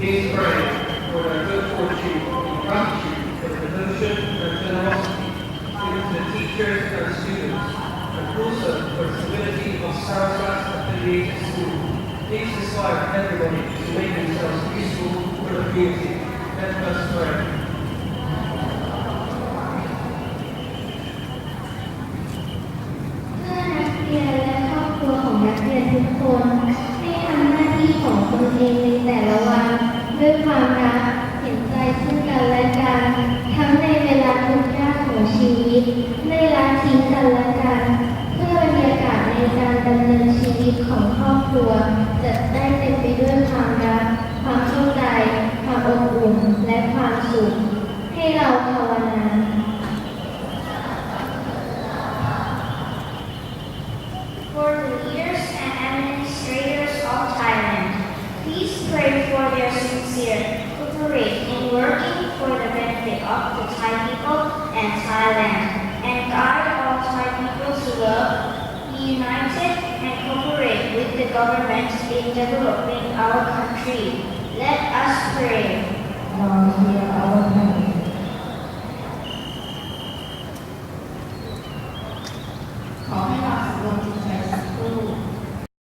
Please pray for their good fortune and gratitude for the devotion and generosity given to the teachers and students, and also for the stability of Saraswat affiliated school. Please inspire everybody to make themselves useful for the community. Let us pray. เพื่อนักเรียนและครอบครัวของนักเรียนทุกคนให้ทำหน้าที่ของตนเองในแต่ละวัน ด้วยความรักเห็นใจซึ่งกันและกัน ทั้งในเวลาทุกข์ยากของชีวิตไม่ละทิ้งกันและกัน เพื่อบรรยากาศในการดำเนินชีวิตของครอบครัว จะได้เต็มไปด้วยความรัก ความเข้าใจ ความอบอุ่นและความสุขให้เรา pray for their sincere cooperation in working for the benefit of the Thai people and Thailand, and guide all Thai people to love, be united, and cooperate with the government in developing our country. Let us pray.